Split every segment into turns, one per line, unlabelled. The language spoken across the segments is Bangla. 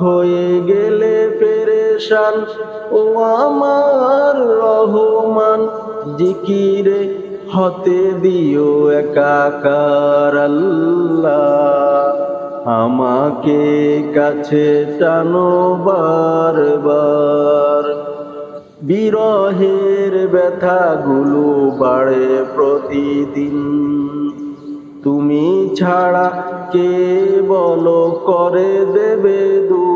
হয়ে গেলে পেরেশান। ও আমার রহমান, জিকিরে হতে দিও একাকার আল্লাহ। আমাকে কাছে টানো বারবার। বিরহের ব্যথাগুলো বাড়ে প্রতিদিন। তুমি ছাড়া কে বলো করে দেবে দূর?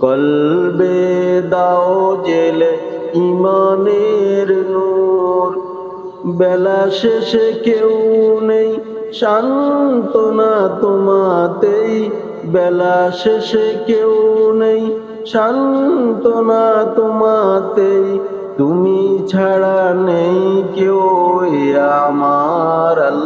কলবে দাও জেলে ইমানের নূর। বেলা শেষে কেউ নেই, সান্ত্বনা তোমাতেই। বেলা শেষে কেউ নেই, সান্ত্বনা তোমাতেই। তুমি ছাড়া নেই কেউ আমার আল্লাহ।